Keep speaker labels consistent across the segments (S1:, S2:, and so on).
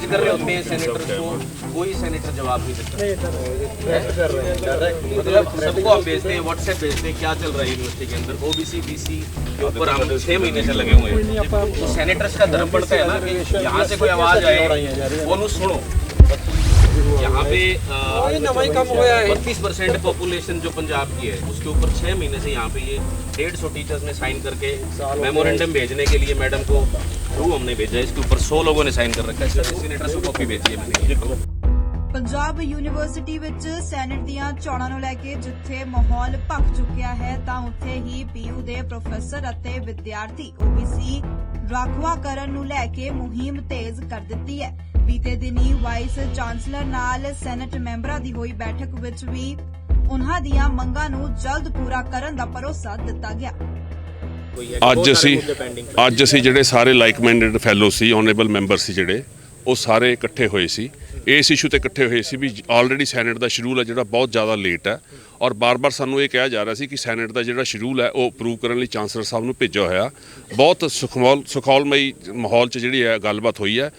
S1: Message कर रहे होते हैं सेनेटर्स को कोई सेनेटर जवाब नहीं देता। मतलब सबको आप भेजते हैं व्हाट्सएप भेजते हैं क्या चल रहा है यूनिवर्सिटी के अंदर? ओबीसी बीसी के ऊपर हम छह महीने से लगे हुए हैं। तो सेनेटर्स का धर्म पड़ता है ना कि यहाँ से कोई आवाज़ आए वो सुनो। यहाँ पे बत्तीस परसेंट पॉपुलेशन जो पंजाब की है उसके ऊपर छह महीने से यहाँ पे ये डेढ़ सौ टीचर्स ने साइन करके मेमोरेंडम भेजने के लिए मैडम को थ्रू हमने भेजा है इसके ऊपर सौ लोगों ने साइन कर रखा है सभी सीनेटर्स को कॉपी भेजी है मैंने
S2: ਪੰਜਾਬ ਯੂਨੀਵਰਸਿਟੀ ਵਿੱਚ ਸੈਨੇਟ ਦੀਆਂ ਚੋਣਾਂ ਨੂੰ ਲੈ ਕੇ ਜਿੱਥੇ ਮਾਹੌਲ ਭਖ ਚੁੱਕਿਆ ਹੈ ਤਾਂ ਉੱਥੇ ਹੀ ਪੀਯੂ ਦੇ ਪ੍ਰੋਫੈਸਰ ਅਤੇ ਵਿਦਿਆਰਥੀ OBC ਰਾਖਵਾਂਕਰਨ ਨੂੰ ਲੈ ਕੇ ਮੁਹਿੰਮ ਤੇਜ਼ ਕਰ ਦਿੱਤੀ ਹੈ ਬੀਤੇ ਦਿਨੀ ਵਾਈਸ ਚਾਂਸਲਰ ਨਾਲ ਸੈਨੇਟ ਮੈਂਬਰਾਂ ਦੀ ਹੋਈ ਬੈਠਕ ਵਿੱਚ ਵੀ ਉਨ੍ਹਾਂ ਦੀਆਂ ਮੰਗਾਂ ਨੂੰ ਜਲਦ ਪੂਰਾ ਕਰਨ ਦਾ ਭਰੋਸਾ ਦਿੱਤਾ ਗਿਆ
S3: ਅੱਜ ਅਸੀਂ ਅੱਜ ਅਸੀਂ ਜਿਹੜੇ ਸਾਰੇ ਲਾਈਕ ਮਾਈਂਡਡ ਫੈਲੋ ਸੀ ਆਨਰੇਬਲ ਮੈਂਬਰ ਸੀ ਜਿਹੜੇ ਉਹ ਸਾਰੇ ਇਕੱਠੇ ਹੋਏ ਸੀ। ਇਸ ਇਸ਼ੂ ਤੇ ਇਕੱਠੇ ਹੋਏ ਸੀ ਵੀ ਆਲਰੇਡੀ ਸੈਨੇਟ ਦਾ ਸ਼ਡਿਊਲ ਹੈ ਜਿਹੜਾ ਬਹੁਤ ਜ਼ਿਆਦਾ ਲੇਟ ਹੈ ਔਰ ਬਾਰ-ਬਾਰ ਸਾਨੂੰ ਇਹ ਕਿਹਾ ਜਾ ਰਿਹਾ ਸੀ ਕਿ ਸੈਨੇਟ ਦਾ ਜਿਹੜਾ ਸ਼ਡਿਊਲ ਹੈ ਉਹ ਅਪਰੂਵ ਕਰਨ ਲਈ ਚਾਂਸਲਰ ਸਾਹਿਬ ਨੂੰ ਭੇਜਿਆ ਹੋਇਆ। ਬਹੁਤ ਸੁਖਮੌਲ ਸੁਖੌਲਮਈ ਮਾਹੌਲ 'ਚ ਜਿਹੜੀ ਹੈ ਗੱਲਬਾਤ ਹੋਈ ਹੈ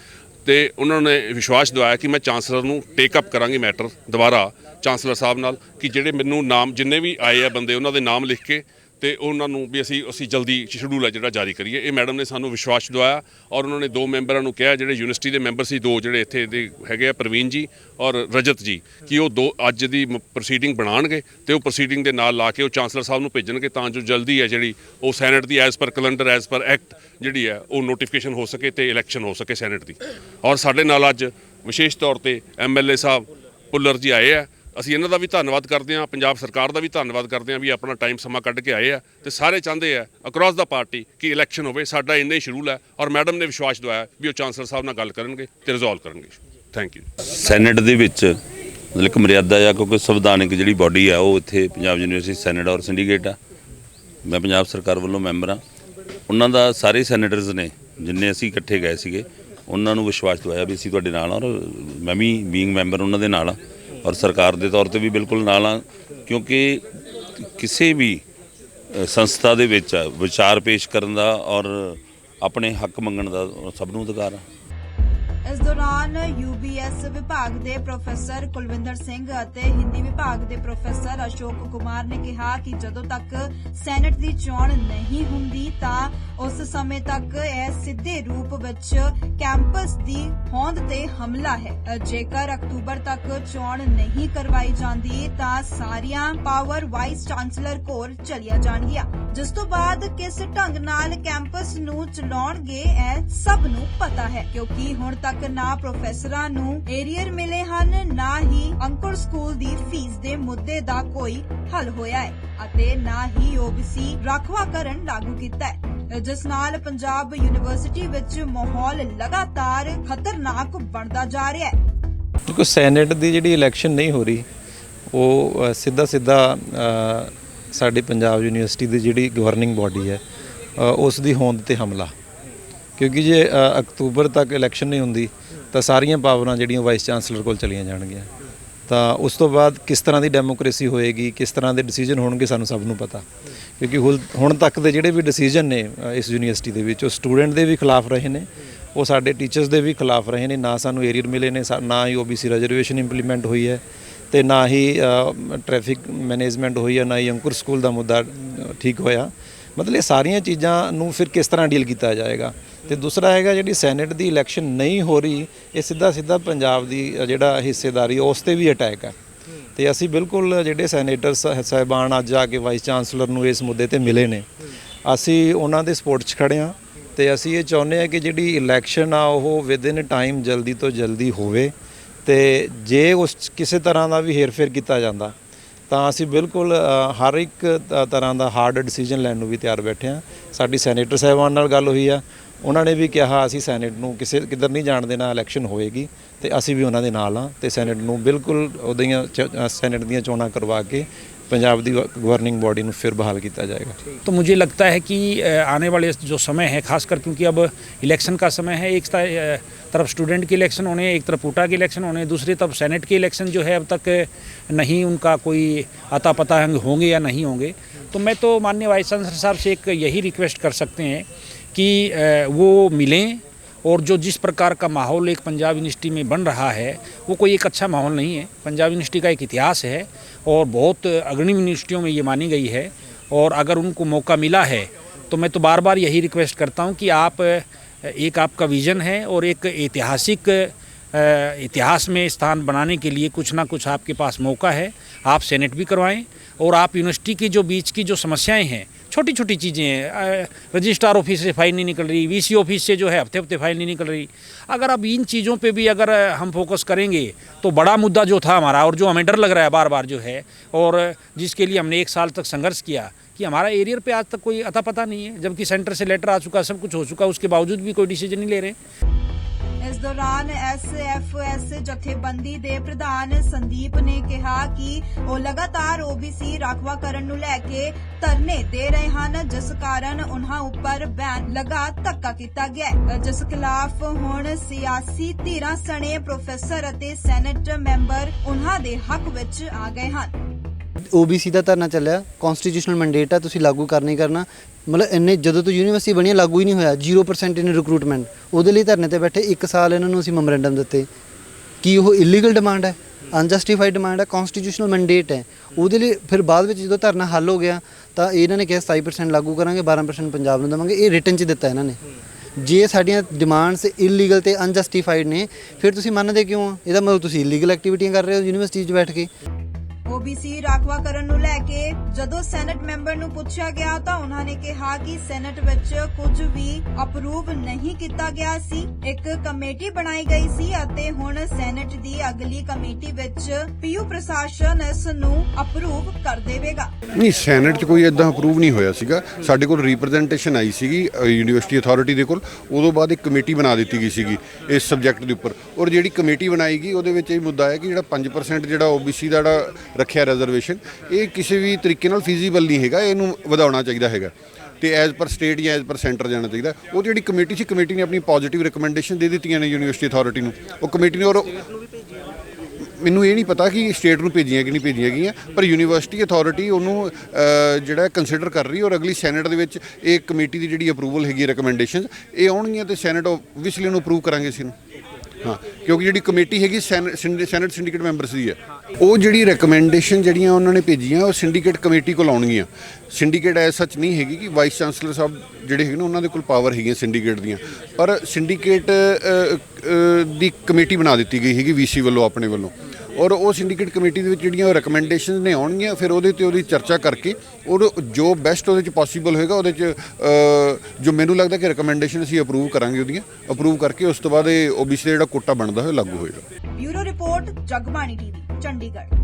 S3: ਤੇ ਉਹਨਾਂ ਨੇ ਵਿਸ਼ਵਾਸ ਦਿਵਾਇਆ ਕਿ ਮੈਂ ਚਾਂਸਲਰ ਨੂੰ ਟੇਕ ਅਪ ਕਰਾਂਗੀ ਮੈਟਰ ਦੁਬਾਰਾ ਚਾਂਸਲਰ ਸਾਹਿਬ ਨਾਲ ਕਿ ਜਿਹੜੇ ਮੈਨੂੰ ਨਾਮ ਜਿੰਨੇ ਵੀ ਆਏ ਆ ਬੰਦੇ ਉਹਨਾਂ ਦੇ ਨਾਮ ਲਿਖ ਕੇ ਤੇ ਉਹਨਾਂ ਨੂੰ ਵੀ ਅਸੀਂ ਅਸੀਂ ਜਲਦੀ ਸ਼ਡਿਊਲ ਹੈ ਜਿਹੜਾ ਜਾਰੀ ਕਰੀਏ। ਇਹ ਮੈਡਮ ਨੇ ਸਾਨੂੰ ਵਿਸ਼ਵਾਸ ਦਿਵਾਇਆ ਔਰ ਉਹਨਾਂ ਨੇ ਦੋ ਮੈਂਬਰਾਂ ਨੂੰ ਕਿਹਾ, ਜਿਹੜੇ ਯੂਨੀਵਰਸਿਟੀ ਦੇ ਮੈਂਬਰ ਸੀ, ਦੋ ਜਿਹੜੇ ਇੱਥੇ ਦੇ ਹੈਗੇ ਆ, ਪ੍ਰਵੀਨ ਜੀ ਔਰ ਰਜਤ ਜੀ, ਕਿ ਉਹ ਦੋ ਅੱਜ ਦੀ ਪ੍ਰੋਸੀਡਿੰਗ ਬਣਾਉਣਗੇ ਤੇ ਉਹ ਪ੍ਰੋਸੀਡਿੰਗ ਦੇ ਨਾਲ ਲਾ ਕੇ ਉਹ ਚਾਂਸਲਰ ਸਾਹਿਬ ਨੂੰ ਭੇਜਣਗੇ ਤਾਂ ਜੋ ਜਲਦੀ ਹੈ ਜਿਹੜੀ ਉਹ ਸੈਨੇਟ ਦੀ as per calendar as per act ਜਿਹੜੀ ਹੈ, ਉਹ ਨੋਟੀਫਿਕੇਸ਼ਨ ਹੋ ਸਕੇ ਤੇ ਇਲੈਕਸ਼ਨ ਹੋ ਸਕੇ ਸੈਨੇਟ ਦੀ। ਔਰ ਸਾਡੇ ਨਾਲ ਅੱਜ ਵਿਸ਼ੇਸ਼ ਤੌਰ ਤੇ ਐਮਐਲਏ ਸਾਹਿਬ ਪੁੱਲਰ ਜੀ ਆਏ ਆ। ਅਸੀਂ ਇਹਨਾਂ ਦਾ ਵੀ ਧੰਨਵਾਦ ਕਰਦੇ ਹਾਂ, ਪੰਜਾਬ ਸਰਕਾਰ ਦਾ ਵੀ ਧੰਨਵਾਦ ਕਰਦੇ ਹਾਂ ਵੀ ਆਪਣਾ ਟਾਈਮ ਸਮਾਂ ਕੱਢ ਕੇ ਆਏ ਆ ਤੇ ਸਾਰੇ ਚਾਹੁੰਦੇ ਆ ਅਕ੍ਰੋਸ ਦਾ ਪਾਰਟੀ ਕਿ ਇਲੈਕਸ਼ਨ ਹੋਵੇ, ਸਾਡਾ ਇੰਨਾ ਹੀ ਸ਼ਡਿਊਲ ਹੈ ਔਰ ਮੈਡਮ ਨੇ ਵਿਸ਼ਵਾਸ ਦਵਾਇਆ ਵੀ ਉਹ ਚਾਂਸਲਰ ਸਾਹਿਬ ਨਾਲ ਗੱਲ ਕਰਨਗੇ ਤੇ ਰਿਜ਼ੋਲਵ ਕਰਨਗੇ। ਥੈਂਕ ਯੂ
S4: ਸੈਨੇਟ ਦੇ ਵਿੱਚ ਮਤਲਬ ਇੱਕ ਮਰਿਆਦਾ ਆ ਕਿਉਂਕਿ ਸੰਵਿਧਾਨਿਕ ਜਿਹੜੀ ਬਾਡੀ ਆ, ਉਹ ਇੱਥੇ ਪੰਜਾਬ ਯੂਨੀਵਰਸਿਟੀ ਸੈਨੇਟ ਔਰ ਸਿੰਡੀਕੇਟ ਆ। ਮੈਂ ਪੰਜਾਬ ਸਰਕਾਰ ਵੱਲੋਂ ਮੈਂਬਰ ਆ ਉਹਨਾਂ ਦਾ ਸਾਰੇ ਸੈਨੇਟਰਸ ਨੇ, ਜਿੰਨੇ ਅਸੀਂ ਇਕੱਠੇ ਗਏ ਸੀਗੇ, ਉਹਨਾਂ ਨੂੰ ਵਿਸ਼ਵਾਸ ਦਵਾਇਆ ਵੀ ਅਸੀਂ ਤੁਹਾਡੇ ਨਾਲ ਔਰ ਮੈਂ ਵੀ ਬੀਇੰਗ ਮੈਂਬਰ ਉਹਨਾਂ ਦੇ ਨਾਲ ਆ ਔਰ ਸਰਕਾਰ ਦੇ ਤੌਰ ਤੇ ਵੀ ਬਿਲਕੁਲ ਨਾਲ ਆ, ਕਿਉਂਕਿ ਕਿਸੇ ਵੀ ਸੰਸਥਾ ਦੇ ਵਿੱਚ ਵਿਚਾਰ ਪੇਸ਼ ਕਰਨ ਦਾ ਔਰ ਆਪਣੇ ਹੱਕ ਮੰਗਣ ਦਾ ਸਭ ਨੂੰ ਅਧਿਕਾਰ ਆ।
S2: ਇਸ ਦੌਰਾਨ ਯੂਬੀਐਸ ਵਿਭਾਗ ਦੇ ਪ੍ਰੋਫੈਸਰ ਕੁਲਵਿੰਦਰ ਸਿੰਘ ਅਤੇ ਹਿੰਦੀ ਵਿਭਾਗ ਦੇ ਪ੍ਰੋਫੈਸਰ ਅਸ਼ੋਕ ਕੁਮਾਰ ਨੇ ਕਿਹਾ ਕਿ ਜਦੋਂ ਤੱਕ ਸੈਨੇਟ ਦੀ ਚੋਣ ਨਹੀਂ ਹੁੰਦੀ ਤਾਂ ਉਸ ਸਮੇਂ ਤੱਕ ਇਹ ਸਿੱਧੇ ਰੂਪ ਵਿੱਚ ਕੈਂਪਸ ਦੀ ਹੋਂਦ ਤੇ ਹਮਲਾ ਹੈ। ਜੇਕਰ ਅਕਤੂਬਰ ਤੱਕ ਚੋਣ ਨਹੀਂ ਕਰਵਾਈ ਜਾਂਦੀ, ਤਾਂ ਸਾਰੀਆਂ ਪਾਵਰ ਵਾਈਸ ਚਾਂਸਲਰ ਕੋਲ ਚਲੀਆਂ ਜਾਣਗੀਆਂ। ਜਿਸ ਤੋਂ ਬਾਅਦ ਕਿਸ ਢੰਗ ਨਾਲ ਕੈਂਪਸ ਨੂੰ ਚਲਾਉਣਗੇ, ਇਹ ਸਭ ਨੂੰ ਪਤਾ ਹੈ। ਕਿਉਂਕਿ ਹੁਣ ਤੱਕ ਨਾ ਪ੍ਰੋਫੈਸਰਾਂ ਨੂੰ ਏਰੀਅਰ ਮਿਲੇ ਹਨ, ਨਾ ਹੀ ਅੰਕੁਰ ਸਕੂਲ ਦੀ ਫੀਸ ਦੇ ਮੁੱਦੇ ਦਾ ਕੋਈ ਹੱਲ ਹੋਇਆ ਹੈ। ਅਤੇ ਨਾ ਹੀ ਓਬੀਸੀ ਰਾਖਵਾਂਕਰਨ ਲਾਗੂ ਕੀਤਾ ਹੈ। ਜਿਸ ਨਾਲ ਪੰਜਾਬ ਯੂਨੀਵਰਸਿਟੀ ਵਿੱਚ ਮਾਹੌਲ ਲਗਾਤਾਰ ਖਤਰਨਾਕ ਬਣਦਾ ਜਾ ਰਿਹਾ ਹੈ।
S5: ਕਿਉਂਕਿ ਸੈਨੇਟ ਦੀ ਜਿਹੜੀ ਇਲੈਕਸ਼ਨ ਨਹੀਂ ਹੋ ਰਹੀ ਉਹ ਸਿੱਧਾ ਸਿੱਧਾ ਅ, ਸਾਡੀ ਪੰਜਾਬ ਯੂਨੀਵਰਸਿਟੀ ਦੀ ਜਿਹੜੀ ਗਵਰਨਿੰਗ ਬਾਡੀ ਹੈ ਉਸ ਦੀ ਹੋਂਦ ਤੇ ਹਮਲਾ। ਕਿਉਂਕਿ ਜੇ ਅਕਤੂਬਰ ਤੱਕ ਇਲੈਕਸ਼ਨ ਨਹੀਂ ਹੁੰਦੀ ਤਾਂ ਸਾਰੀਆਂ ਪਾਵਰਾਂ ਜਿਹੜੀਆਂ ਵਾਈਸ ਚਾਂਸਲਰ ਕੋਲ ਚਲੀਆਂ ਜਾਣਗੀਆਂ। ਤਾਂ ਉਸ ਤੋਂ ਬਾਅਦ ਕਿਸ ਤਰ੍ਹਾਂ ਦੀ ਡੈਮੋਕ੍ਰੇਸੀ ਹੋਏਗੀ, ਕਿਸ ਤਰ੍ਹਾਂ ਦੇ ਡਿਸੀਜਨ ਹੋਣਗੇ ਸਾਨੂੰ ਸਭ ਨੂੰ ਪਤਾ। ਕਿਉਂਕਿ ਹੁਲ- ਹੁਣ ਤੱਕ ਦੇ ਜਿਹੜੇ ਵੀ ਡਿਸੀਜਨ ਨੇ ਇਸ ਯੂਨੀਵਰਸਿਟੀ ਦੇ ਵਿੱਚ, ਉਹ ਸਟੂਡੈਂਟ ਦੇ ਵੀ ਖਿਲਾਫ ਰਹੇ ਨੇ, ਉਹ ਸਾਡੇ ਟੀਚਰਸ ਦੇ ਵੀ ਖਿਲਾਫ ਰਹੇ ਨੇ, ਨਾ ਸਾਨੂੰ ਏਰੀਅਰ ਮਿਲੇ ਨੇ, ਸਾ- ਨਾ ਹੀ ਓਬੀਸੀ ਰਿਜ਼ਰਵੇਸ਼ਨ ਇੰਪਲੀਮੈਂਟ ਹੋਈ ਹੈ ਤੇ ਨਾ ਹੀ ਟ੍ਰੈਫਿਕ ਮੈਨੇਜਮੈਂਟ ਹੋਈ ਹੈ, ਨਾ ਹੀ ਅੰਕੁਰ ਸਕੂਲ ਦਾ ਮੁੱਦਾ ਠੀਕ ਹੋਇਆ। ਮਤਲਬ ਇਹ ਸਾਰੀਆਂ ਚੀਜ਼ਾਂ ਨੂੰ ਫਿਰ ਕਿਸ ਤਰ੍ਹਾਂ ਡੀਲ ਕੀਤਾ ਜਾਏਗਾ? ਤੇ ਦੂਸਰਾ ਹੈਗਾ ਜਿਹੜੀ ਸੈਨੇਟ ਦੀ ਇਲੈਕਸ਼ਨ ਨਹੀਂ ਹੋ ਰਹੀ, ਇਹ ਸਿੱਧਾ ਸਿੱਧਾ ਪੰਜਾਬ ਦੀ ਜਿਹੜਾ ਹਿੱਸੇਦਾਰੀ, ਉਸ ਤੇ ਵੀ ਅਟੈਕ ਹੈ। ਤੇ ਅਸੀਂ ਬਿਲਕੁਲ ਜਿਹੜੇ ਸੈਨੇਟਰ ਸਾਹਿ- ਸਾਹਿਬਾਨ ਅੱਜ ਆ ਕੇ ਵਾਈਸ ਚਾਂਸਲਰ ਨੂੰ ਇਸ ਮੁੱਦੇ ਤੇ ਮਿਲੇ ਨੇ। ਅਸੀਂ ਉਹਨਾਂ ਦੇ ਸਪੋਰਟ 'ਚ ਖੜੇ ਹਾਂ ਤੇ ਅਸੀਂ ਇਹ ਚਾਹੁੰਦੇ ਹਾਂ ਕਿ ਜਿਹੜੀ ਇਲੈਕਸ਼ਨ ਆ, ਉਹ ਵਿਦ ਇਨ ਟਾਈਮ ਜਲਦੀ ਤੋਂ ਜਲਦੀ ਹੋਵੇ ਤੇ ਜੇ ਉਸ 'ਚ ਕਿਸੇ ਤਰ੍ਹਾਂ ਦਾ ਵੀ ਹੇਰਫੇਰ ਕੀਤਾ ਜਾਂਦਾ, ਤਾਂ ਅਸੀਂ ਬਿਲਕੁਲ ਹਰ ਇੱਕ ਤਰ੍ਹਾਂ ਦਾ ਹਾਰਡ ਡਿਸੀਜਨ ਲੈਣ ਨੂੰ ਵੀ ਤਿਆਰ ਬੈਠੇ ਹਾਂ। ਸਾਡੀ ਸੈਨੇਟਰ ਸਾਹਿਬਾਨ ਨਾਲ ਗੱਲ ਹੋਈ ਆ ਉਹਨਾਂ ਨੇ ਵੀ ਕਿਹਾ ਅਸੀਂ ਸੈਨੇਟ ਨੂੰ ਕਿਸੇ ਕਿੱਧਰ ਨਹੀਂ ਜਾਣ ਦੇਣਾ ਇਲੈਕਸ਼ਨ ਹੋਏਗੀ ਤੇ ਅਸੀਂ ਵੀ ਉਹਨਾਂ ਦੇ ਨਾਲ ਆ ਤੇ ਸੈਨੇਟ ਨੂੰ ਬਿਲਕੁਲ ਉਹਦੀਆਂ ਚ- ਅ, ਸੈਨੇਟ ਦੀਆਂ ਚੋਣਾਂ ਕਰਵਾ ਕੇ ਪੰਜਾਬ ਦੀ ਗਵਰਨਿੰਗ ਬਾਡੀ ਨੂੰ ਫਿਰ ਬਹਾਲ ਕੀਤਾ ਜਾਏਗਾ
S6: तो मुझे लगता है कि अ, आने वाले जो समय है खासकर क्योंकि अब इलेक्शन का समय है एक ता- अ, तरफ स्टूडेंट के इलेक्शन होने एक तरफ कोटा के इलेक्शन होने दूसरी तरफ सेनेट के इलेक्शन जो है अब तक अ, नहीं उनका कोई अता पता होंगे या नहीं होंगे तो मैं तो माननीय वाइस चांसलर साहब से एक यही रिक्वेस्ट कर सकते हैं कि वो मिलें और जो जिस प्रकार का माहौल एक पंजाब यूनिवर्सिटी में बन रहा है, वो कोई एक अच्छा माहौल नहीं है। पंजाब यूनिवर्सिटी का एक इतिहास है और बहुत अग्रणी यूनिवर्सिटियों में ये मानी गई है और अगर उनको मौका मिला है तो मैं तो बार बार यही रिक्वेस्ट करता हूँ कि आप एक आपका विज़न है और एक ऐतिहासिक इतिहास में स्थान बनाने के लिए कुछ ना कुछ आपके पास मौका है। आप सेनेट भी करवाएँ और आप यूनिवर्सिटी की जो बीच की जो समस्याएँ हैं छोटी छोटी चीज़ें हैं। रजिस्ट्रार ऑफ़िस से फ़ाइल नहीं निकल रही वीसी ऑफ़िस से जो है हफ़्ते हफ़्ते फ़ाइल नहीं निकल रही। अगर अब इन चीज़ों पे भी अगर हम फोकस करेंगे तो बड़ा मुद्दा जो था हमारा और जो हमें डर लग रहा है बार बार जो है, और जिसके लिए हमने एक साल तक संघर्ष किया, कि हमारा एरियर पे आज तक कोई अता पता नहीं है, जबकि सेंटर से लेटर आ चुका, सब कुछ हो चुका, उसके बावजूद भी कोई डिसीज़न नहीं ले रहे
S2: ਇਸ ਦੌਰਾਨ ਐਸਐਫਐਸ ਜਥੇਬੰਦੀ ਦੇ ਪ੍ਰਧਾਨ ਸੰਦੀਪ ਨੇ ਕਿਹਾ ਕਿ ਉਹ ਲਗਾਤਾਰ ਓਬੀਸੀ ਰਾਖਵਾ ਕਰਨ ਨੂੰ ਲੈ ਕੇ ਧਰਨੇ ਦੇ ਰਹੇ ਹਨ, ਜਿਸ ਕਾਰਨ ਉਹਨਾਂ ਉੱਪਰ ਬੈਨ ਲਗਾ ਧੱਕਾ ਕੀਤਾ ਗਿਆ ਜਿਸ ਖਿਲਾਫ ਹੁਣ ਸਿਆਸੀ ਧਿਰਾਂ ਸਣੇ ਪ੍ਰੋਫੈਸਰ ਅਤੇ ਸੈਨੇਟ ਮੈਂਬਰ ਉਹਨਾਂ ਦੇ ਹੱਕ ਵਿੱਚ ਆ ਗਏ ਹਨ।
S7: OBC ਦਾ ਧਰਨਾ ਚੱਲਿਆ। ਕਨਸਟੀਟਿਊਸ਼ਨਲ ਮੈਂਡੇਟ ਆ, ਤੁਸੀਂ ਲਾਗੂ ਕਰਨਾ ਹੀ ਕਰਨਾ। ਮਤਲਬ ਇੰਨੇ ਜਦੋਂ ਤੋਂ ਯੂਨੀਵਰਸਿਟੀ ਬਣੀ ਹੈ, ਲਾਗੂ ਹੀ ਨਹੀਂ ਹੋਇਆ। 0% ਇਨ ਰਿਕਰੂਟਮੈਂਟ ਉਹਦੇ ਲਈ ਧਰਨੇ ਤੇ ਬੈਠੇ 1 ਸਾਲ ਇਹਨਾਂ ਨੂੰ ਅਸੀਂ ਮੈਮੋਰੈਂਡਮ ਦਿੱਤੇ। ਕੀ ਉਹ ਇਲੀਗਲ ਡਿਮਾਂਡ ਹੈ? ਅਨਜਸਟੀਫਾਈਡ ਡਿਮਾਂਡ ਹੈ? ਕਨਸਟੀਟਿਊਸ਼ਨਲ ਮੈਂਡੇਟ ਹੈ? ਉਹਦੇ ਲਈ ਫਿਰ ਬਾਅਦ ਵਿੱਚ ਜਦੋਂ ਧਰਨਾ ਹੱਲ ਹੋ ਗਿਆ ਤਾਂ ਇਹਨਾਂ ਨੇ ਕਿਹਾ 27% ਲਾਗੂ ਕਰਾਂਗੇ 12% ਪੰਜਾਬ ਨੂੰ ਦੇਵਾਂਗੇ। ਇਹ ਰਿਟਨ 'ਚ ਦਿੱਤਾ ਇਹਨਾਂ ਨੇ। ਜੇ ਸਾਡੀਆਂ ਡਿਮਾਂਡਸ ਇਲੀਗਲ ਤੇ ਅਨਜਸਟੀਫਾਈਡ ਨੇ ਫਿਰ ਤੁਸੀਂ ਮੰਨਦੇ ਕਿਉਂ ਆ ਇਹਦਾ ਮਤਲਬ ਤੁਸੀਂ ਇਲੀਗਲ ਐਕਟੀਵਿਟੀਆਂ ਕਰ ਰਹੇ ਹੋ ਯੂਨੀਵਰਸਿਟੀ 'ਚ ਬੈਠ ਕੇ।
S2: ਓਬੀਸੀ ਰਾਖਵਾ ਕਰਨ ਨੂੰ ਲੈ ਕੇ। ਜਦੋਂ ਸੈਨੇਟ ਮੈਂਬਰ ਨੂੰ ਪੁੱਛਿਆ ਗਿਆ ਤਾਂ ਉਹਨਾਂ ਨੇ ਕਿਹਾ ਕਿ ਸੈਨੇਟ ਵਿੱਚ ਕੁਝ ਵੀ ਅਪਰੂਵ ਨਹੀਂ ਕੀਤਾ ਗਿਆ ਸੀ। ਇੱਕ ਕਮੇਟੀ ਬਣਾਈ ਗਈ ਸੀ ਅਤੇ ਹੁਣ ਸੈਨੇਟ ਦੀ ਅਗਲੀ ਕਮੇਟੀ ਵਿੱਚ ਪੀਯੂ ਪ੍ਰਸ਼ਾਸਨ ਇਸ ਨੂੰ ਅਪਰੂਵ ਕਰ ਦੇਵੇਗਾ।
S8: ਨਹੀਂ, ਸੈਨੇਟ 'ਚ ਕੋਈ ਇਦਾਂ ਅਪਰੂਵ ਨਹੀਂ ਹੋਇਆ ਸੀਗਾ। ਸਾਡੇ ਕੋਲ ਰਿਪਰੈਜ਼ੈਂਟੇਸ਼ਨ ਆਈ ਸੀਗੀ ਯੂਨੀਵਰਸਿਟੀ ਅਥਾਰਟੀ ਦੇ ਕੋਲ। ਉਦੋਂ ਬਾਅਦ ਇੱਕ ਕਮੇਟੀ ਬਣਾ ਦਿੱਤੀ ਗਈ ਸੀਗੀ ਇਸ ਸਬਜੈਕਟ ਦੇ ਉੱਪਰ। ਔਰ ਜਿਹੜੀ ਕਮੇਟੀ ਬਣਾਈ ਗਈ, ਉਹਦੇ ਵਿੱਚ ਇਹ ਮੁੱਦਾ ਹੈ ਕਿ ਜਿਹੜਾ 5% ਜਿਹੜਾ OBC ਦਾ ਜਿਹੜਾ ਰੱਖਿਆ ਰਿਜ਼ਰਵੇਸ਼ਨ ਇਹ ਕਿਸੇ ਵੀ ਤਰੀਕੇ ਨਾਲ ਫੀਜ਼ੀਬਲ ਨਹੀਂ ਹੈਗਾ, ਇਹਨੂੰ ਵਧਾਉਣਾ ਚਾਹੀਦਾ ਹੈਗਾ। ਤੇ ਐਜ਼ ਪਰ ਸਟੇਟ ਜਾਂ ਐਜ਼ ਪਰ ਸੈਂਟਰ ਜਾਣਾ ਚਾਹੀਦਾ। ਉਹ ਜਿਹੜੀ ਕਮੇਟੀ ਸੀ ਕਮੇਟੀ ਨੇ ਆਪਣੀ ਪੋਜ਼ਿਟਿਵ ਰਿਕਮੈਂਡੇਸ਼ਨ ਦੇ ਦਿੱਤੀਆਂ ਨੇ ਯੂਨੀਵਰਸਿਟੀ ਅਥਾਰਟੀ ਨੂੰ। ਉਹ ਕਮੇਟੀ ਨੇ ਔਰ ਮੈਨੂੰ ਇਹ ਨਹੀਂ ਪਤਾ ਕਿ ਸਟੇਟ ਨੂੰ ਭੇਜੀਆਂ ਕਿ ਨਹੀਂ ਭੇਜੀਆਂ ਗਈਆਂ, ਪਰ ਯੂਨੀਵਰਸਿਟੀ ਅਥਾਰਟੀ ਉਹਨੂੰ ਜਿਹੜਾ ਕੰਸੀਡਰ ਕਰ ਰਹੀ ਔਰ ਅਗਲੀ ਸੈਨੇਟ ਦੇ ਵਿੱਚ ਇਹ ਕਮੇਟੀ ਦੀ ਜਿਹੜੀ ਅਪਰੂਵਲ ਹੈਗੀ ਰეკਮੈਂਡੇਸ਼ਨਸ ਇਹ ਆਉਣਗੀਆਂ ਤੇ ਸੈਨੇਟ ਓਬਵੀਅਸਲੀ ਉਹਨੂੰ ਅਪਰੂਵ ਕਰਾਂਗੇ ਅਸੀਂ ਨੂੰ ਹਾਂ, ਕਿਉਂਕਿ ਜਿਹੜੀ ਕਮੇਟੀ ਹੈਗੀ sen- syndi- senate syndicate members ਦੀ ਹੈ। ਉਹ ਜਿਹੜੀ ਰეკਮੈਂਡੇਸ਼ਨ ਜਿਹੜੀਆਂ ਉਹਨਾਂ ਨੇ ਭੇਜੀਆਂ, ਉਹ ਸਿੰਡੀਕੇਟ ਕਮੇਟੀ ਕੋਲ ਆਉਣਗੀਆਂ। ਸਿੰਡੀਕੇਟ ਐ ਸੱਚ ਨਹੀਂ ਹੈਗੀ ਕਿ ਵਾਈਸ ਚਾਂਸਲਰ ਸਾਹਿਬ ਜਿਹੜੇ ਹੈਗੇ ਨੇ, ਉਹਨਾਂ ਦੇ ਕੋਲ ਪਾਵਰ ਹੈਗੀਆਂ ਸਿੰਡੀਕੇਟ ਦੀਆਂ। ਪਰ ਸਿੰਡੀਕੇਟ ਦੀ ਕਮੇਟੀ ਬਣਾ ਦਿੱਤੀ ਗਈ ਹੈਗੀ ਵੀਸੀ ਵੱਲੋਂ, ਆਪਣੇ ਵੱਲੋਂ। ਔਰ ਉਹ ਸਿੰਡੀਕੇਟ ਕਮੇਟੀ ਦੇ ਵਿੱਚ ਜਿਹੜੀਆਂ ਉਹ ਰეკਮੈਂਡੇਸ਼ਨਸ ਨੇ ਆਉਣਗੀਆਂ, ਫਿਰ ਉਹਦੇ ਤੇ ਉਹਦੀ ਚਰਚਾ ਕਰਕੇ ਔਰ ਜੋ ਬੈਸਟ ਉਹਦੇ ਚ ਪੋਸੀਬਲ ਹੋਏਗਾ, ਉਹਦੇ ਚ ਜੋ ਮੈਨੂੰ ਲੱਗਦਾ ਕਿ ਰეკਮੈਂਡੇਸ਼ਨ ਅਸੀਂ ਅਪਰੂਵ ਕਰਾਂਗੇ ਉਹਦੀਆਂ ਅਪਰੂਵ ਕਰਕੇ ਉਸ ਤੋਂ ਬਾਅਦ ਇਹ ਓਬੀਸੀ ਜਿਹੜਾ ਕੋਟਾ ਬਣਦਾ ਹੋਇਆ ਲਾਗੂ ਹੋਏਗਾ।
S2: Bureau report, Jagbani TV. Chandigarh.